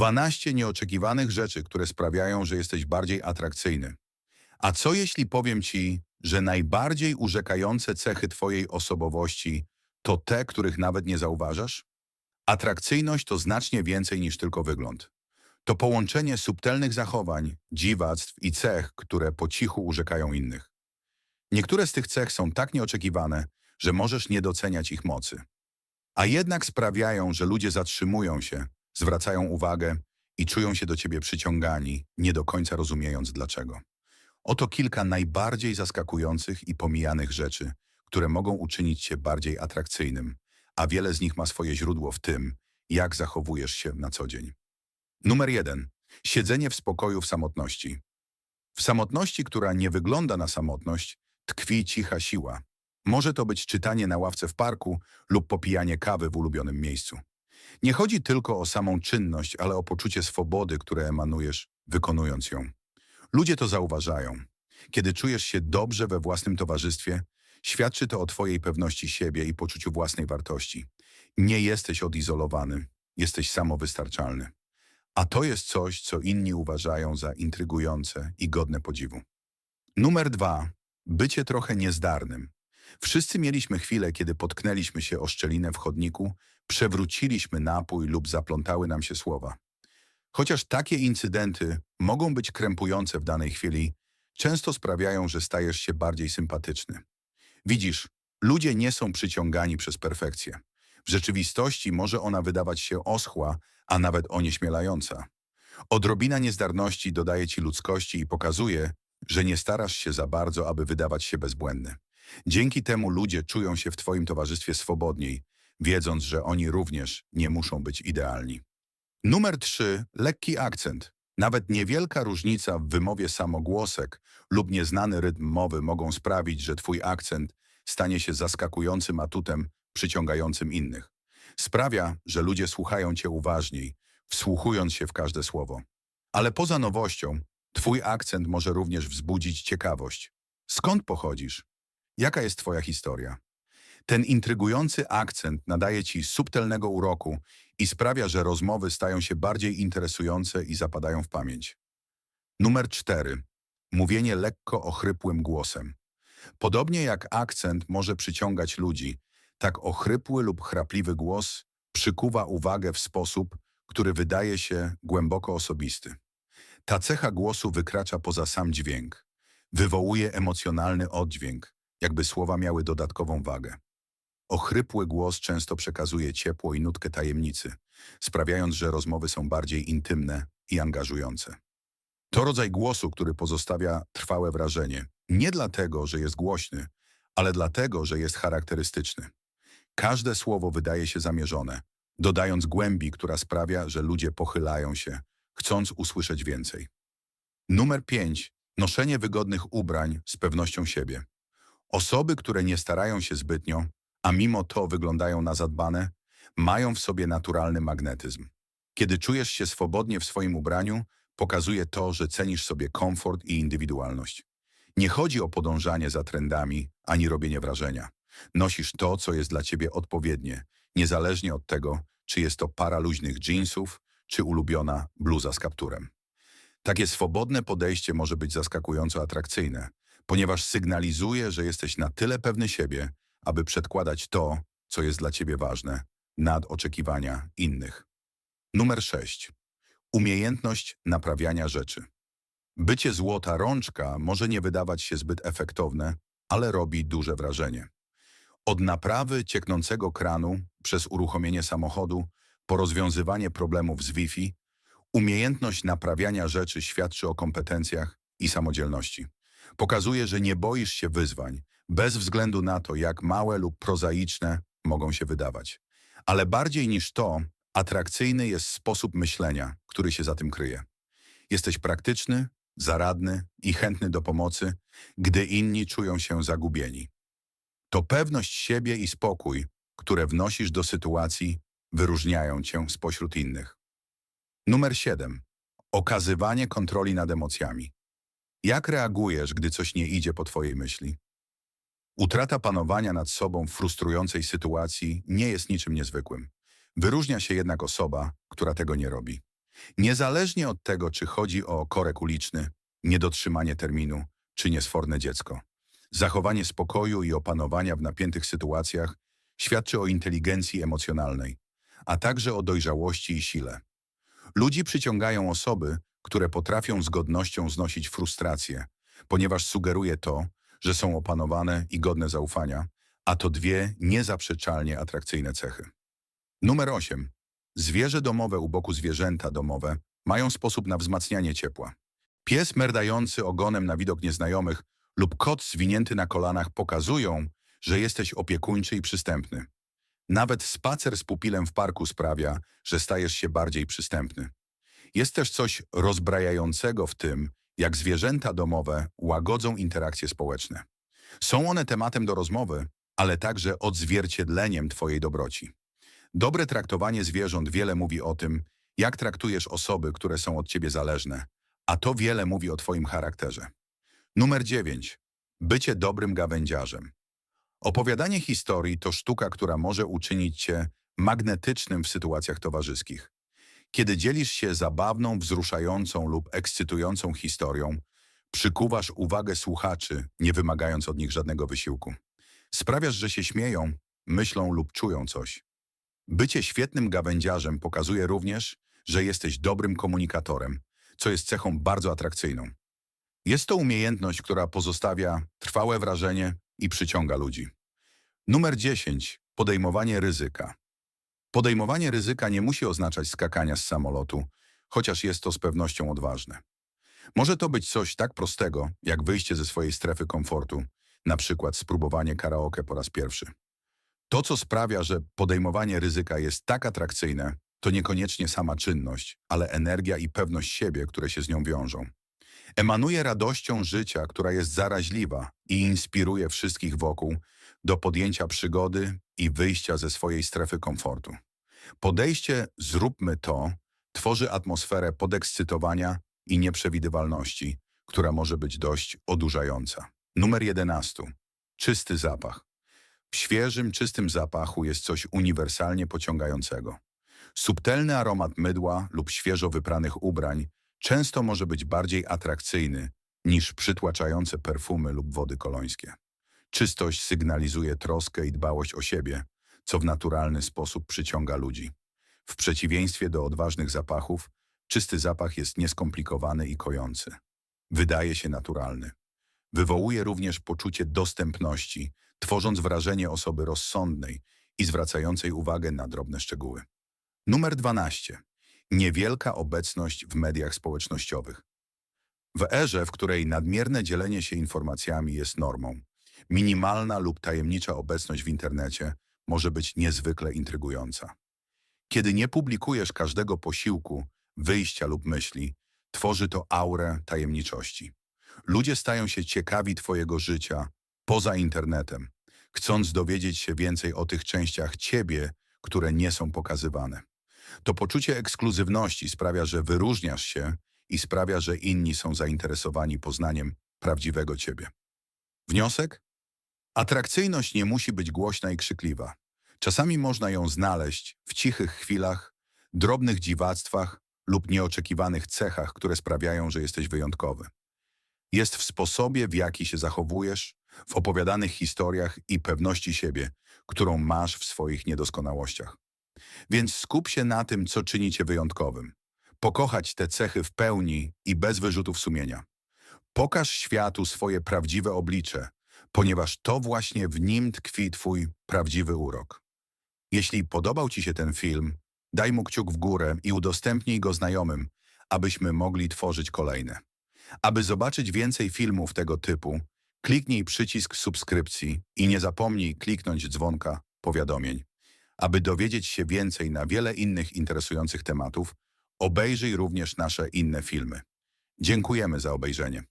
12 nieoczekiwanych rzeczy, które sprawiają, że jesteś bardziej atrakcyjny. A co jeśli powiem ci, że najbardziej urzekające cechy twojej osobowości to te, których nawet nie zauważasz? Atrakcyjność to znacznie więcej niż tylko wygląd. To połączenie subtelnych zachowań, dziwactw i cech, które po cichu urzekają innych. Niektóre z tych cech są tak nieoczekiwane, że możesz nie doceniać ich mocy. A jednak sprawiają, że ludzie zatrzymują się, zwracają uwagę i czują się do ciebie przyciągani, nie do końca rozumiejąc dlaczego. Oto kilka najbardziej zaskakujących i pomijanych rzeczy, które mogą uczynić cię bardziej atrakcyjnym, a wiele z nich ma swoje źródło w tym, jak zachowujesz się na co dzień. Numer jeden. Siedzenie w spokoju w samotności. W samotności, która nie wygląda na samotność, tkwi cicha siła. Może to być czytanie na ławce w parku lub popijanie kawy w ulubionym miejscu. Nie chodzi tylko o samą czynność, ale o poczucie swobody, które emanujesz, wykonując ją. Ludzie to zauważają. Kiedy czujesz się dobrze we własnym towarzystwie, świadczy to o twojej pewności siebie i poczuciu własnej wartości. Nie jesteś odizolowany, jesteś samowystarczalny. A to jest coś, co inni uważają za intrygujące i godne podziwu. Numer dwa. Bycie trochę niezdarnym. Wszyscy mieliśmy chwilę, kiedy potknęliśmy się o szczelinę w chodniku, przewróciliśmy napój lub zaplątały nam się słowa. Chociaż takie incydenty mogą być krępujące w danej chwili, często sprawiają, że stajesz się bardziej sympatyczny. Widzisz, ludzie nie są przyciągani przez perfekcję. W rzeczywistości może ona wydawać się oschła, a nawet onieśmielająca. Odrobina niezdarności dodaje ci ludzkości i pokazuje, że nie starasz się za bardzo, aby wydawać się bezbłędny. Dzięki temu ludzie czują się w twoim towarzystwie swobodniej, wiedząc, że oni również nie muszą być idealni. Numer 3. Lekki akcent. Nawet niewielka różnica w wymowie samogłosek lub nieznany rytm mowy mogą sprawić, że twój akcent stanie się zaskakującym atutem przyciągającym innych. Sprawia, że ludzie słuchają cię uważniej, wsłuchując się w każde słowo. Ale poza nowością, twój akcent może również wzbudzić ciekawość. Skąd pochodzisz? Jaka jest twoja historia? Ten intrygujący akcent nadaje ci subtelnego uroku i sprawia, że rozmowy stają się bardziej interesujące i zapadają w pamięć. Numer 4. Mówienie lekko ochrypłym głosem. Podobnie jak akcent może przyciągać ludzi, tak ochrypły lub chrapliwy głos przykuwa uwagę w sposób, który wydaje się głęboko osobisty. Ta cecha głosu wykracza poza sam dźwięk. Wywołuje emocjonalny oddźwięk, jakby słowa miały dodatkową wagę. Ochrypły głos często przekazuje ciepło i nutkę tajemnicy, sprawiając, że rozmowy są bardziej intymne i angażujące. To rodzaj głosu, który pozostawia trwałe wrażenie, nie dlatego, że jest głośny, ale dlatego, że jest charakterystyczny. Każde słowo wydaje się zamierzone, dodając głębi, która sprawia, że ludzie pochylają się, chcąc usłyszeć więcej. Numer 5. Noszenie wygodnych ubrań z pewnością siebie. Osoby, które nie starają się zbytnio, a mimo to wyglądają na zadbane, mają w sobie naturalny magnetyzm. Kiedy czujesz się swobodnie w swoim ubraniu, pokazuje to, że cenisz sobie komfort i indywidualność. Nie chodzi o podążanie za trendami, ani robienie wrażenia. Nosisz to, co jest dla ciebie odpowiednie, niezależnie od tego, czy jest to para luźnych jeansów, czy ulubiona bluza z kapturem. Takie swobodne podejście może być zaskakująco atrakcyjne, ponieważ sygnalizuje, że jesteś na tyle pewny siebie, aby przedkładać to, co jest dla ciebie ważne, nad oczekiwania innych. Numer 6. Umiejętność naprawiania rzeczy. Bycie złota rączka może nie wydawać się zbyt efektowne, ale robi duże wrażenie. Od naprawy cieknącego kranu przez uruchomienie samochodu po rozwiązywanie problemów z Wi-Fi, umiejętność naprawiania rzeczy świadczy o kompetencjach i samodzielności. Pokazuje, że nie boisz się wyzwań, bez względu na to, jak małe lub prozaiczne mogą się wydawać. Ale bardziej niż to, atrakcyjny jest sposób myślenia, który się za tym kryje. Jesteś praktyczny, zaradny i chętny do pomocy, gdy inni czują się zagubieni. To pewność siebie i spokój, które wnosisz do sytuacji, wyróżniają cię spośród innych. Numer 7. Okazywanie kontroli nad emocjami. Jak reagujesz, gdy coś nie idzie po twojej myśli? Utrata panowania nad sobą w frustrującej sytuacji nie jest niczym niezwykłym. Wyróżnia się jednak osoba, która tego nie robi. Niezależnie od tego, czy chodzi o korek uliczny, niedotrzymanie terminu, czy niesforne dziecko. Zachowanie spokoju i opanowania w napiętych sytuacjach świadczy o inteligencji emocjonalnej, a także o dojrzałości i sile. Ludzi przyciągają osoby, które potrafią z godnością znosić frustrację, ponieważ sugeruje to, że są opanowane i godne zaufania, a to dwie niezaprzeczalnie atrakcyjne cechy. Numer 8. Zwierzę domowe u boku zwierzęta domowe mają sposób na wzmacnianie ciepła. Pies merdający ogonem na widok nieznajomych lub kot zwinięty na kolanach pokazują, że jesteś opiekuńczy i przystępny. Nawet spacer z pupilem w parku sprawia, że stajesz się bardziej przystępny. Jest też coś rozbrajającego w tym, jak zwierzęta domowe łagodzą interakcje społeczne. Są one tematem do rozmowy, ale także odzwierciedleniem Twojej dobroci. Dobre traktowanie zwierząt wiele mówi o tym, jak traktujesz osoby, które są od Ciebie zależne, a to wiele mówi o Twoim charakterze. Numer 9. Bycie dobrym gawędziarzem. Opowiadanie historii to sztuka, która może uczynić Cię magnetycznym w sytuacjach towarzyskich. Kiedy dzielisz się zabawną, wzruszającą lub ekscytującą historią, przykuwasz uwagę słuchaczy, nie wymagając od nich żadnego wysiłku. Sprawiasz, że się śmieją, myślą lub czują coś. Bycie świetnym gawędziarzem pokazuje również, że jesteś dobrym komunikatorem, co jest cechą bardzo atrakcyjną. Jest to umiejętność, która pozostawia trwałe wrażenie i przyciąga ludzi. Numer 10. Podejmowanie ryzyka. Podejmowanie ryzyka nie musi oznaczać skakania z samolotu, chociaż jest to z pewnością odważne. Może to być coś tak prostego, jak wyjście ze swojej strefy komfortu, na przykład spróbowanie karaoke po raz pierwszy. To, co sprawia, że podejmowanie ryzyka jest tak atrakcyjne, to niekoniecznie sama czynność, ale energia i pewność siebie, które się z nią wiążą. Emanuje radością życia, która jest zaraźliwa i inspiruje wszystkich wokół do podjęcia przygody i wyjścia ze swojej strefy komfortu. Podejście zróbmy to tworzy atmosferę podekscytowania i nieprzewidywalności, która może być dość odurzająca. Numer 11. Czysty zapach. W świeżym, czystym zapachu jest coś uniwersalnie pociągającego. Subtelny aromat mydła lub świeżo wypranych ubrań często może być bardziej atrakcyjny niż przytłaczające perfumy lub wody kolońskie. Czystość sygnalizuje troskę i dbałość o siebie, co w naturalny sposób przyciąga ludzi. W przeciwieństwie do odważnych zapachów, czysty zapach jest nieskomplikowany i kojący. Wydaje się naturalny. Wywołuje również poczucie dostępności, tworząc wrażenie osoby rozsądnej i zwracającej uwagę na drobne szczegóły. Numer 12. Niewielka obecność w mediach społecznościowych. W erze, w której nadmierne dzielenie się informacjami jest normą, minimalna lub tajemnicza obecność w internecie może być niezwykle intrygująca. Kiedy nie publikujesz każdego posiłku, wyjścia lub myśli, tworzy to aurę tajemniczości. Ludzie stają się ciekawi Twojego życia poza internetem, chcąc dowiedzieć się więcej o tych częściach Ciebie, które nie są pokazywane. To poczucie ekskluzywności sprawia, że wyróżniasz się i sprawia, że inni są zainteresowani poznaniem prawdziwego Ciebie. Wniosek? Atrakcyjność nie musi być głośna i krzykliwa. Czasami można ją znaleźć w cichych chwilach, drobnych dziwactwach lub nieoczekiwanych cechach, które sprawiają, że jesteś wyjątkowy. Jest w sposobie, w jaki się zachowujesz, w opowiadanych historiach i pewności siebie, którą masz w swoich niedoskonałościach. Więc skup się na tym, co czyni cię wyjątkowym. Pokochać te cechy w pełni i bez wyrzutów sumienia. Pokaż światu swoje prawdziwe oblicze, ponieważ to właśnie w nim tkwi twój prawdziwy urok. Jeśli podobał ci się ten film, daj mu kciuk w górę i udostępnij go znajomym, abyśmy mogli tworzyć kolejne. Aby zobaczyć więcej filmów tego typu, kliknij przycisk subskrypcji i nie zapomnij kliknąć dzwonka powiadomień. Aby dowiedzieć się więcej na wiele innych interesujących tematów, obejrzyj również nasze inne filmy. Dziękujemy za obejrzenie.